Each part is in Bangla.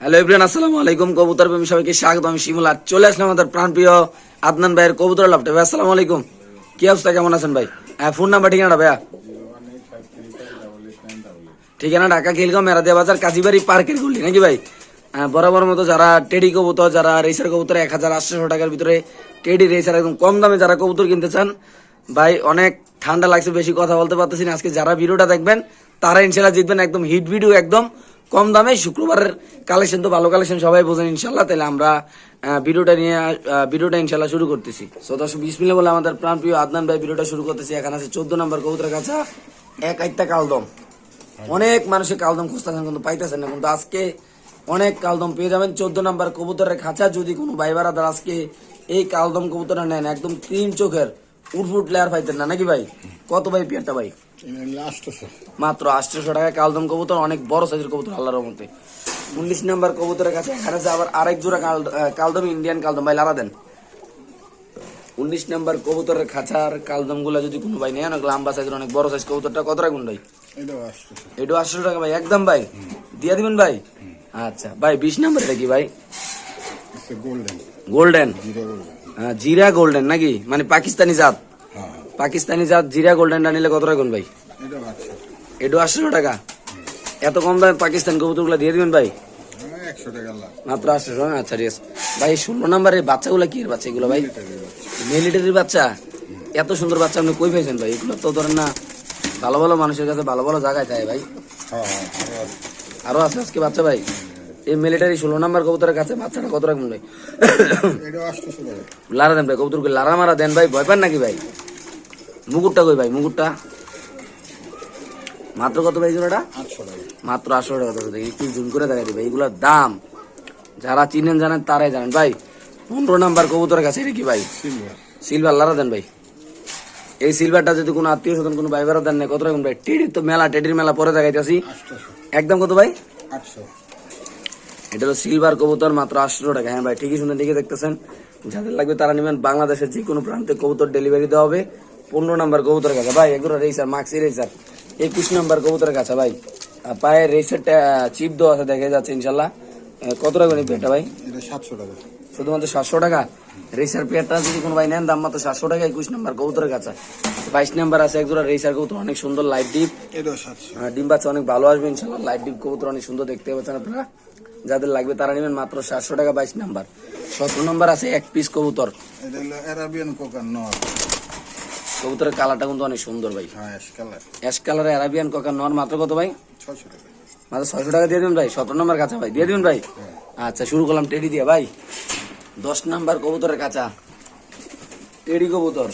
হ্যালো ইব্রান আসসালামু আলাইকুম কবুতর প্রেমী সবাইকে স্বাগত আমি শিমুল আর চলে আসলাম আমাদের প্রাণপ্রিয় আদনান ভাইয়ের কবুতর লাভটা ভাই আসসালামু আলাইকুম। কি অবস্থা কেমন আছেন ভাই? হ্যাঁ ফোন নাম্বার ঠিকানাটা ভাইয়া? ঠিকানা ঢাকা খিলগাঁও মেরাদিয়া বাজার কাজীবাড়ি পার্কের গুলি নাকি ভাই? হ্যাঁ, বরাবর মতো যারা টেডি কবুতর যারা রেসার কবুতর এক হাজার আটশো টাকার ভিতরে টেডি রেসার একদম কম দামে যারা কবুতর কিনতে চান ভাই অনেক ঠান্ডা লাগছে বেশি কথা বলতে পারতেছি না। আজকে যারা ভিডিওটা দেখবেন তারা ইনশাল্লাহ জিতবেন একদম হিট ভিডিও একদম। কম দামে শুক্রবারের কালেকশন তো ভালো কালেকশন সবাই বোঝেন ইনশাল্লাহ তাহলে আমরা ভিডিওটা নিয়ে ভিডিওটা ইনশাল্লাহ শুরু করতেছি। সো দর্শক বিসমিল্লা বলে আমাদের প্রাণপ্রিয় আদনান ভাই ভিডিওটা শুরু করতেছি। এখানে আছে চোদ্দ নম্বর কবুতরের কাছা এক আইত্তা কালদম। অনেক মানুষের কালদম খুঁজতেছেন কিন্তু পাইতেছেন না। কিন্তু আজকে অনেক কালদম পেয়ে যাবেন। চোদ্দ নম্বর কবুতরের খাঁচা, যদি কোনো ভাই বারাদার আজকে এই কালদম কবুতরটা নেন, একদম ক্রিম চোখের উঠফুট লেয়ার পাইতেন না। নাকি ভাই? কত ভাই পেয়ারটা ভাই? মাত্র আটশোশো টাকা কালদম কবুতর অনেক বড় সাইজের কবুতর আল্লাহর মধ্যে উনিশ নম্বর কবুতরের কাছে এখানে আছে আবার আরেক জোড়া কাল- কালদম ইন্ডিয়ান কালদম। ভাই লারা দেন। উনিশ নম্বর কবুতরের খাঁচার কালদমগুলা যদি কোনো ভাই নেয় অনেক লম্বা সাইজের অনেক বড় সাইজ কবুতরটা কত রাখুন ভাই? এটাও আটশো টাকা ভাই একদম ভাই। দিয়ে দিবেন ভাই? আচ্ছা ভাই বিশ নম্বর এটা কি ভাই? গোল্ডেন গোল্ডেন জিরা গোল্ডেন নাকি? মানে পাকিস্তানি জাত। হ্যাঁ পাকিস্তানি জাত জিরা গোল্ডেনটা নিলে কত রাখুন ভাই? এটা আটশো টাকা? এত কম দামে পাকিস্তান কবুতরগুলো দিয়ে দিবেন ভাই? মাত্র আটশো টাকা। আচ্ছা ঠিক আছে। ভাই, ষোলো নম্বরের বাচ্চাগুলো কি বাচ্চা এগুলো ভাই? মিলিটারির বাচ্চা? এত সুন্দর বাচ্চা আপনি কই পেয়েছেন ভাই? এগুলো তো ধরেন না, ভালো ভালো মানুষের কাছে ভালো ভালো জায়গায় থাকে ভাই। আরও আছে আজকে বাচ্চা ভাই? এই মিলিটারি ষোলো নম্বর কবুতরের কাছে বাচ্চাটা কত রাখবেন ভাই লারা দেন ভাই কবুতরকে লারা মারা দেন ভাই। ভয় পান নাকি ভাই? মুকুটটা কই ভাই মুকুটটা? মাত্র কত ভাই টাকা। মাত্র আটশো টাকা দেখি একটু জুম করে দেখা দিবে এইগুলোর দাম। যারা চিনেন জানেন তারাই জানেন। ভাই পনেরো নাম্বার কবুতরের কাছে এটা কি ভাই? সিলভার লারা দেন ভাই। এই সিলভারটা যদি কোনো আত্মীয় স্বজন কোনো ভাই দেন না কত রকম ভাই? টেডির তো মেলা টেডির মেলা পরে দেখাইতেছি একদম কত ভাই? আটশো। এটা হলো সিলভার কবুতর মাত্র আটশো টাকা। হ্যাঁ ভাই ঠিকই শুনে ঠিকই দেখতেছেন। যাদের লাগবে তারা নেবেন বাংলাদেশের যে কোনো প্রান্তে কবুতর ডেলিভারি দেওয়া হবে। পনেরো নাম্বার কবুতরের কাছে। ভাই এগুলো রেসার মাক্সি রেসার একুশ নাম্বার কবুতরের কাছে ভাই। পায়ের রেসারটা চিপ দেওয়া আছে দেখা যাচ্ছে ইনশাল্লাহ। কত টাকা নেই পেয়ারটা ভাই? এটা সাতশো টাকা। শুধুমাত্র সাতশো টাকা? রেসার পেয়ারটা যদি কোনো ভাই নেন দাম মাত্র সাতশো টাকা একুশ নাম্বার কবুতরের কাছে। বাইশ নাম্বার আছে একজোড়া রেসার কবুতর অনেক সুন্দর লাইট ডিপ সাতশো। ডিম বাচ্চা অনেক ভালো আসবে ইনশাল্লাহ। লাইট ডিপ কবুতর অনেক সুন্দর দেখতে পাচ্ছেন আপনারা। যাদের লাগবে তারা নেবেন মাত্র সাতশো টাকা বাইশ নাম্বার। সতেরো নাম্বার আছে এক পিস কবুতর এটা হলো অ্যারাবিয়ান কোকার নর কবুতরের কালারটা কিন্তু অনেক সুন্দর ভাই। হ্যাঁ অ্যাশ কালার অ্যারাবিয়ান ককার নর মাত্র কত ভাই? মাত্র ছয়শো টাকা দিয়ে দিবেন ভাই? সতেরো নম্বর কাঁচা ভাই দিয়ে দিবেন ভাই? আচ্ছা শুরু করলাম টেডি দিয়ে ভাই। দশ নাম্বার কবুতরের কাঁচা। টেডি কবুতর।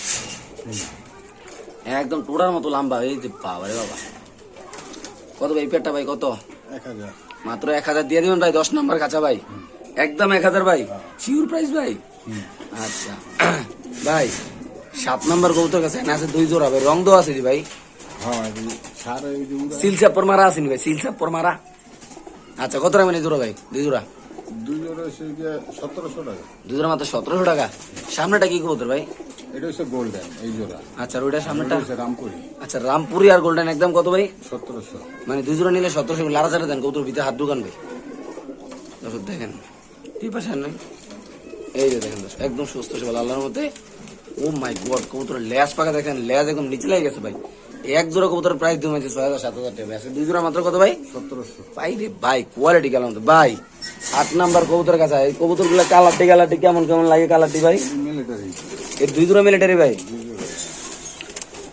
একদম টোড়ার মতো লম্বা এই যে বাবা রে বাবা। কত ভাই পেটটা ভাই কত? মাত্র এক হাজার দিয়ে দিবেন ভাই দশ নম্বর কাঁচা ভাই। একদম এক হাজার ভাই। শিওর প্রাইস ভাই। আচ্ছা। ভাই সাত নম্বর কবুতর কাছে আছে দুই জোড়া ভাই। রং দেওয়া আছে ভাই। হ্যাঁ এই সিল চাপ্পর মারা আসেনি ভাই সিল চাপ্পর মারা। আচ্ছা কত রাখবেন এই জোড়া ভাই? দুই জোড়া? দুই জোড়া সতেরোশো টাকা। দুই জোড়া মাত্র সতেরোশো টাকা। সামনেটা কি কবুতর ভাই? এটা হচ্ছে গোল্ডেন এই জোড়া। আচ্ছা ওইটা সামনেটা? রামপুরি। আচ্ছা রামপুরি আর গোল্ডেন একদম কত ভাই? সতেরোশো। মানে দুই জোড়া নিলে সতেরোশো লারা চারা দেন কবুতর ভিতরে হাত দোকান ভাই। দেখেন। পাশে এই যে দেখেন একদম সুস্থ সবল আল্লাহর মধ্যে ও মাই গড কবুতরের লেজ পাকা দেখেন লেজ একদম নিচে লেগে গেছে ভাই। এক জোড়া কবুতরের প্রাইস দিন হয়েছে ছয় হাজার সাত হাজার টাকা। আছে দুই জোড়া মাত্র কত ভাই? সতেরোশো। ভাই রে ভাই কোয়ালিটি গেলাম তো ভাই। আট নাম্বার কবুতরের কাছে এই কবুতরগুলো কালারটি কালারটি কেমন কেমন লাগে কালারটি ভাই? মিলিটারি এই দুই জোড়া মিলিটারি ভাই?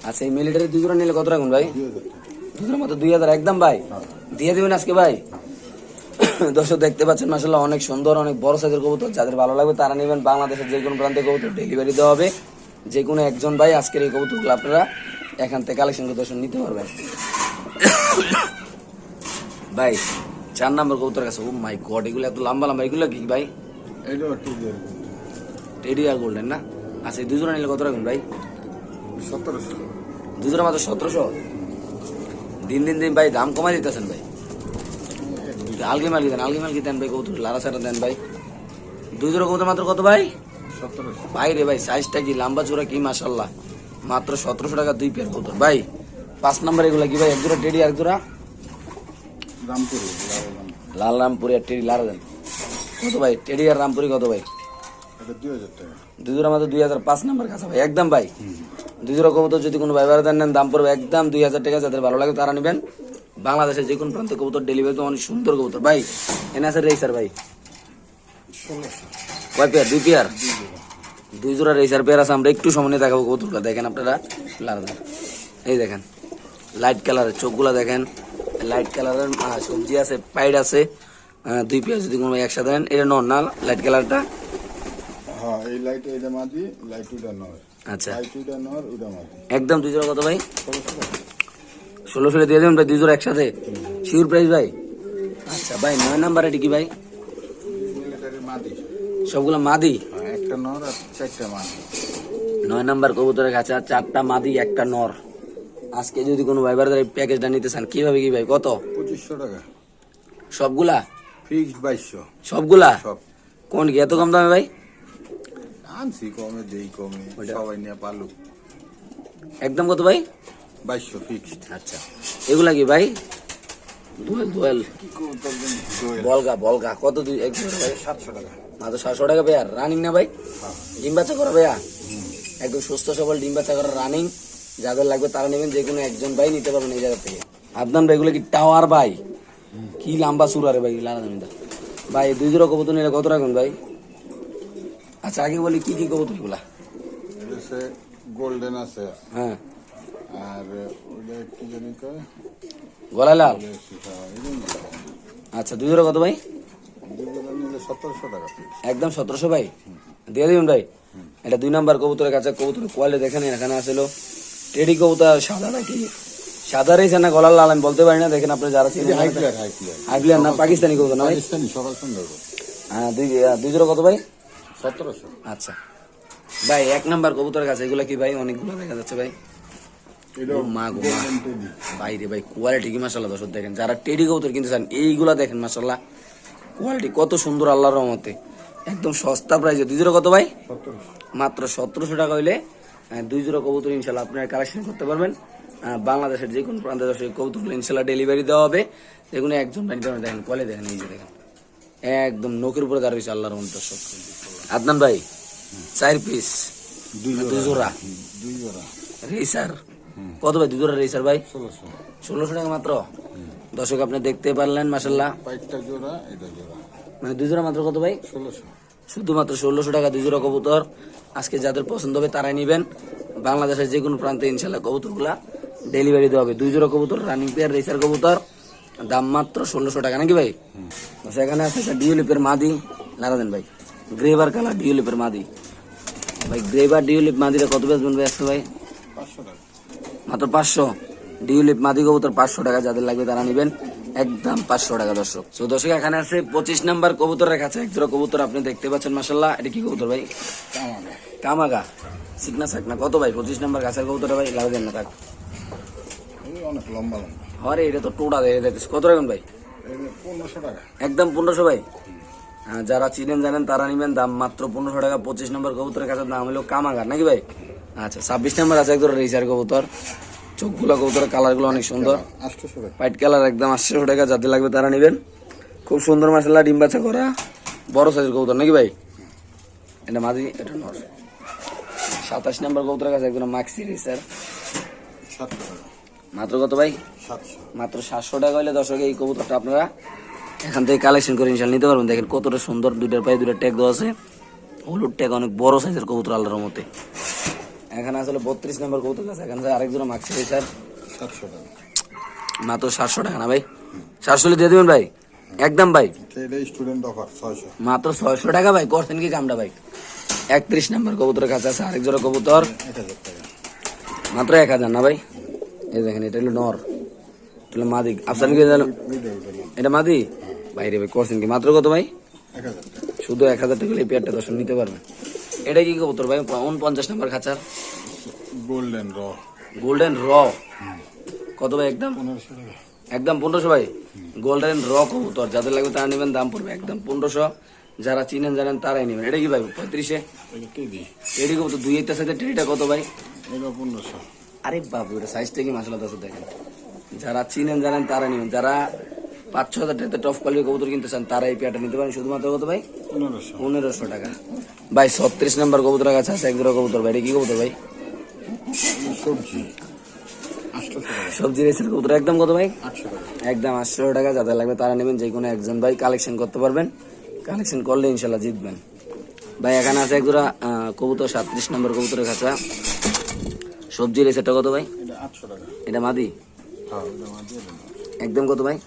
আচ্ছা এই মিলিটারি দুই জোড়া নিলে কত রাখুন ভাই? দুই হাজার টাকা। দুধের মতো দুই হাজার একদম ভাই। দিয়ে দিবেন আজকে ভাই? দর্শক দেখতে পাচ্ছেন মাসাল্লাহ অনেক সুন্দর অনেক বড় সাইজের কবুতর। যাদের ভালো লাগবে তারা নেবেন। বাংলাদেশের যে কোনো প্রান্তে কবুতর ডেলিভারি দেওয়া হবে। যে কোনো একজন ভাই আজকের এই কবুতরগুলো আপনারা এখান থেকে কালেকশন করে দর্শন নিতে পারবেন। ভাই চার নম্বর কবুতর কাছে ও মাই গড এগুলো এত লম্বা লম্বা এগুলো কি ভাই? টেডি আর গোল্ডেন না? আচ্ছা এই দুজোড়া নিলে কত রাখবেন ভাই? সতেরোশো। দুজোড়া মাত্র সতেরোশো? দিন দিন দিন ভাই দাম কমাই দিতেছেন ভাই। আলগি মালগি দেন আলগি মালগি দেন ভাই কৌতুক লারা সারা দেন ভাই। দুই জোড়া কৌতুক মাত্র কত ভাই? ভাই রে ভাই সাইজটা কি লম্বা চোরা কি মাসাল্লাহ মাত্র সতেরোশো টাকা দুই পেয়ার কৌতুক ভাই। পাঁচ নাম্বার এগুলা কি ভাই এক জোড়া টেডি এক জোড়া? রামপুরি লাল রামপুরি। আর টেডি লারা দেন। কত ভাই টেডি আর রামপুরি কত ভাই? দুই জোড়া মাত্র দুই হাজার পাঁচ নাম্বার কাছে ভাই একদম ভাই। দুই জোড়া কবুতর যদি কোনো ভাই নেন দাম পড়বে একদম দুই হাজার টাকা যাদের ভালো লাগে তারা নেবেন। বাংলাদেশের যে কোনো প্রান্তে কবুতর ডেলিভারি তো অনেক সুন্দর কবুতর। ভাই এনে আছে রেসার ভাই। কয় পেয়ার দুই পেয়ার দুই জোড়া রেসার পেয়ার আছে আমরা একটু সামনে দেখাবো কবুতরগুলো। দেখেন আপনারা এই দেখেন লাইট কালারের চোখগুলো দেখেন। লাইট কালারের সবজি আছে পাইড আছে। দুই পেয়ার যদি কোনো একসাথে নেন এটা নন না? লাইট কালারটা হ্যাঁ এই লাইট এটা মাদি লাইট ওটা নয় আচ্ছা। লাইট ওটা নর ওটা মাদি একদম দুই জোড়া কত ভাই? ষোলোশো টাকা ষোলোশো দিয়ে দেবেন ভাই দুই জোড়া একসাথে। শিওর প্রাইস ভাই। আচ্ছা। ভাই নয় নাম্বার এটি কি ভাই? সবগুলো মাদি? একটা নর আর চারটা মাদি নয় নাম্বার কবুতরের কাছে আর চারটা মাদি একটা নর। আজকে যদি কোনো ভাই বারদার এই প্যাকেজটা নিতে চান কীভাবে কি ভাই? কত? পঁচিশশো টাকা। সবগুলা? ফিক্সড বাইশশো। সবগুলা? সব। কোন কি এত কম দামে ভাই? আনছি কমে দেই কমে। সবাই নিয়ে পালুক। একদম কত ভাই? বাইশশো ফিক্সড আচ্ছা। এগুলা কি ভাই? দোয়েল দোয়েল। বলগা বলগা। কত দুই এক ভাই সাতশো টাকা। মাত্র সাতশো টাকা ভাইয়া। রানিং না ভাই? ডিম বাচ্চা করা ভাইয়া। একদম সুস্থ সবল ডিম বাচ্চা করা রানিং যাদের লাগবে তারা নেবেন যে কোনো একজন ভাই নিতে পারবেন এই জায়গা থেকে। আদনান ভাই কি টাওয়ার ভাই? কি লম্বা সুর আরে ভাই লালা ভাই দুই জোড়া কবুতর নিলে কত রাখবেন ভাই? আচ্ছা আগে বলি কি কি কবুতর এগুলা? গোল্ডেন আছে। হ্যাঁ। আর ওটা কি জানি কয়? গলায় লাল হ্যাঁ, আচ্ছা দুই জোড়া কত ভাই? একদম সতেরোশো ভাই? দিয়ে দিবেন ভাই? এটা দুই নাম্বার কবুতরের কাছে কবুতরের কোয়ালিটি দেখেন এখানে আসলো। টেডি কবুতর সাদা নাকি? সাদা রয়েছে না গলার লাল আমি বলতে পারি না দেখেন আপনি যারা চিনেন। হাই প্লেয়ার না পাকিস্তানি কবুতর না ভাই? হ্যাঁ দুই দুই জোড়া কত ভাই? সতেরোশো। আচ্ছা। ভাই এক নাম্বার কবুতরের কাছে এগুলো কি ভাই? অনেকগুলো দেখা যাচ্ছে ভাই। মা গো বাইরে ভাই কোয়ালিটি কি মাসাল্লাহ দর্শক দেখেন। যারা টেডি কবুতর কিনতে চান এইগুলা দেখেন মাসাল্লাহ কোয়ালিটি কত সুন্দর আল্লাহর রহমতে। একদম সস্তা দুই জোড়া কত ভাই? মাত্র সতেরোশো টাকা হইলে দুই জোড়া কবুতর ইনশাল্লাহ আপনারা কালেকশন করতে পারবেন। বাংলাদেশের যে কোনো প্রান্তে দর্শক কবুতরগুলো ইনশাল্লাহ ডেলিভারি দেওয়া হবে। দেখুন একজন বাড়িতে দেখেন কলে দেখেন এই যে দেখেন। একদম নখের উপরে দাঁড়িয়েছে আল্লাহর রহমত দর্শক। আদনান ভাই চার পিস দুই দুই জোড়া। দুই জোড়া। রেসার। কত ভাই? জোড়া রেসার ভাই? ষোলোশো। টাকা মাত্র? দর্শক আপনি দেখতে পারলেন মাসাল্লাহ মানে দুই জোড়া মাত্র কত ভাই? ষোলোশো। শুধুমাত্র ষোলোশো টাকা দুই জোড়া কবুতর। আজকে যাদের পছন্দ হবে তারাই নেবেন। বাংলাদেশের যে কোনো প্রান্তে ইনশাল্লাহ কবুতরগুলা ডেলিভারি দেওয়া হবে। দুই জোড়া কবুতর রানিং পেয়ার রেসার কবুতর। দাম মাত্র ষোলোশো টাকা নাকি ভাই? সেখানে আছে একটা ডিউলিপের মাদি। লাগা দেন ভাই। গ্রেভার কালার ডিউলিপের মাদি। ভাই গ্রেভার ডিউলিপ মাদিরা কত বেচবেন ভাই আজকে ভাই? পাঁচশো টাকা। মাত্র পাঁচশো। ডিউলিপ মাদি কবুতর পাঁচশো টাকা যাদের লাগবে তারা নেবেন। একদম পাঁচশো টাকা দর্শক। তো দর্শক এখানে আছে পঁচিশ নাম্বার কবুতরের কাছে এক জোড়া কবুতর আপনি দেখতে পাচ্ছেন মাসাল্লাহ এটা কি কবুতর ভাই? কামাগা। সিকনা সাকনা। কত ভাই? পঁচিশ নাম্বার গাছের কবুতর ভাই লাগবেন না থাক অনেক লম্বা লম্বা। আরে এটা তো টোটা দেখে যাইতেছে কত রাখবেন ভাই? পনেরোশো টাকা। একদম পনেরোশো ভাই? হ্যাঁ যারা চিনেন জানেন তারা নেবেন। দাম মাত্র পনেরোশো টাকা। পঁচিশ নম্বর কবুতরের কাছে দাম হলো কামাগার নাকি ভাই? আচ্ছা ছাব্বিশ নম্বর আছে একদম রেসার কবুতর। চোখগুলো কবুতরের কালারগুলো অনেক সুন্দর। হোয়াইট কালার একদম আটশো টাকা যাতে লাগবে তারা নেবেন। খুব সুন্দর মাসাল্লাহ ডিম বাচ্চা করা। বড় সাইজের কবুতর, নাকি ভাই? এটা মাদি এটা নর। সাতাশ নম্বর কবুতরের কাছে একদম মাক্সি রেসার মাত্র কত ভাই? মাত্র সাতশো টাকা হলে দর্শক, এই কবুতরটা আপনারা এখান থেকে কালেকশন করে ইনশাল নিতে পারবেন। দেখেন কতটা সুন্দর দুইটার পায়ে দুইটা ট্যাগ দেওয়া আছে। হলুদ ট্যাগ অনেক বড় সাইজের কবুতর, আল্লাহর মতে এখানে আসলে বত্রিশ নম্বর কবুতর আছে এখানে আরেকজন মাক্সি স্যার সাতশো টাকা। মাত্র সাতশো টাকা না ভাই? সাতশো দিয়ে দেবেন ভাই? একদম ভাই। স্টুডেন্ট অফার ছয়শো। মাত্র ছয়শো টাকা ভাই করছেন কি কামটা ভাই? একত্রিশ নম্বর কবুতরের কাছে আছে আরেক জোড়া কবুতর মাত্র এক হাজার না ভাই? এই দেখেন এটা হলো নর। এটা হলো মাদিক। আফসান কি জানো। এটা মাদি? বাইরে ভাই করছেন কি? মাত্র কত ভাই? শুধু এক হাজার টাকা এই পেয়ারটা দর্শন নিতে পারবেন এটা কি কবুতর ভাই? উনপঞ্চাশ নম্বর খাঁচার। গোল্ডেন র গোল্ডেন র কত ভাই একদম? একদম পনেরোশো ভাই? গোল্ডেন র কবুতর যাদের লাগবে তারা নেবেন দাম পড়বে একদম পনেরোশো। যারা চিনেন জানেন তারাই নেবেন। এটা কি ভাই পঁয়ত্রিশে? এটা কবুতর দুই একটা সাথে টেডিটা কত ভাই? পনেরোশো। আরে বাবু এটা সাইজটা কি মাসালা দেখেন। যারা চিনেন জানেন তারা নেবেন। যারা পাঁচ ছ হাজার টাকাতে টপ কোয়ালিটির কবুতর কিনতে চান তারা এই পেয়ারটা নিতে পারেন। শুধুমাত্র কত ভাই? পনেরোশো। টাকা। ভাই ছত্রিশ নম্বর কবুতরের কাছে আছে এক জোড়া কবুতর ভাই। কি কবুতর ভাই? সবজি। আটশোশো টাকা। সবজি রেসের কবুতর। একদম কত ভাই? একদম আটশো টাকা যাদের লাগবে তারা নেবেন যে কোনো একজন ভাই। কালেকশন করতে পারবেন। কালেকশন করলে ইনশাল্লাহ জিতবেন। ভাই এখানে আছে এক জোড়া কবুতর সাতত্রিশ নম্বর কবুতরের কাছে সবজি রেসেরটা কত ভাই? এটা মাদি? হ্যাঁ একদম কত ভাই?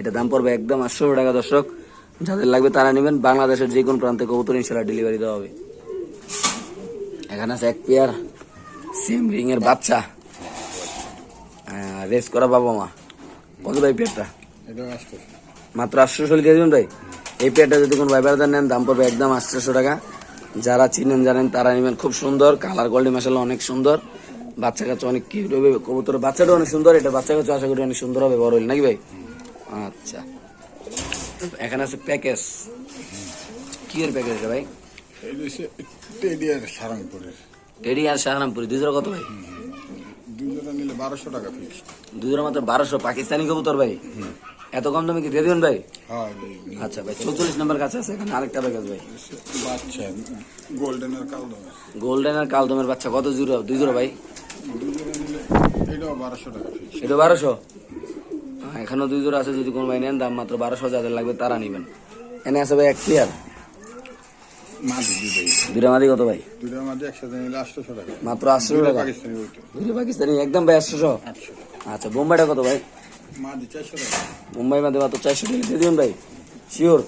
এটা দাম পড়বে একদম আটশো টাকা দর্শক। যাদের লাগবে তারা নেবেন। বাংলাদেশের যে কোনো প্রান্তে কবুতর ইনশাল্লাহ ডেলিভারি দেওয়া হবে। এখানে আছে এক পেয়ার সেম রিং এর বাচ্চা। রেস করা বাবা মা। কত ভাই পেয়ারটা মাত্র আটশোশো দিয়ে দেবেন ভাই? এই পেয়ারটা যদি কোনো ভাই নেন দাম পড়বে একদম আটশোশো টাকা। যারা চিনেন জানেন তারা নেবেন। খুব সুন্দর কালার কোয়ালিটি মাসাল্লাহ অনেক সুন্দর। বাচ্চা কাছে অনেক কিউট হবে কবুতর বাচ্চাটা অনেক সুন্দর এটা বাচ্চা কাছে আশা করি অনেক সুন্দর হবে বড় হলে নাকি ভাই? আচ্ছা। এখানে আছে প্যাকেজ। কি এর প্যাকেজ ভাই? টেডি আর সারাংপুরের। টেডি আর জোড়া কত ভাই? নিলে বারোশো টাকা ফিক্স মাত্র বারোশো পাকিস্তানি কবুতর ভাই? এত কম দামে কি দিয়ে দেবেন ভাই? হ্যাঁ আচ্ছা ভাই চৌচল্লিশ নম্বর কাছে আছে এখানে আরেকটা প্যাকেজ ভাই। বাচ্চা গোল্ডেনের কালো গোল্ডেন আর কালদমের বাচ্চা কত জোড়া? দুই জোড়া ভাই। এটা বারোশো? এখনও দুই জোড়া আছে যদি কোনো ভাই নেন দাম মাত্র বারোশো যাদের লাগবে তারা নেবেন। এনে আছে ভাই এক প্লেয়ার দুটা মাদি কত ভাই? মাত্র আটশো টাকা? পাকিস্তানি দুটো পাকিস্তানি? একদম ভাই আটশোশো? আচ্ছা বোম্বাইটা কত ভাই? মাঝে চারশো টাকা। মুম্বাই মাঝে মাত্র চারশো টাকা। দিয়ে দিবেন ভাই? শিওর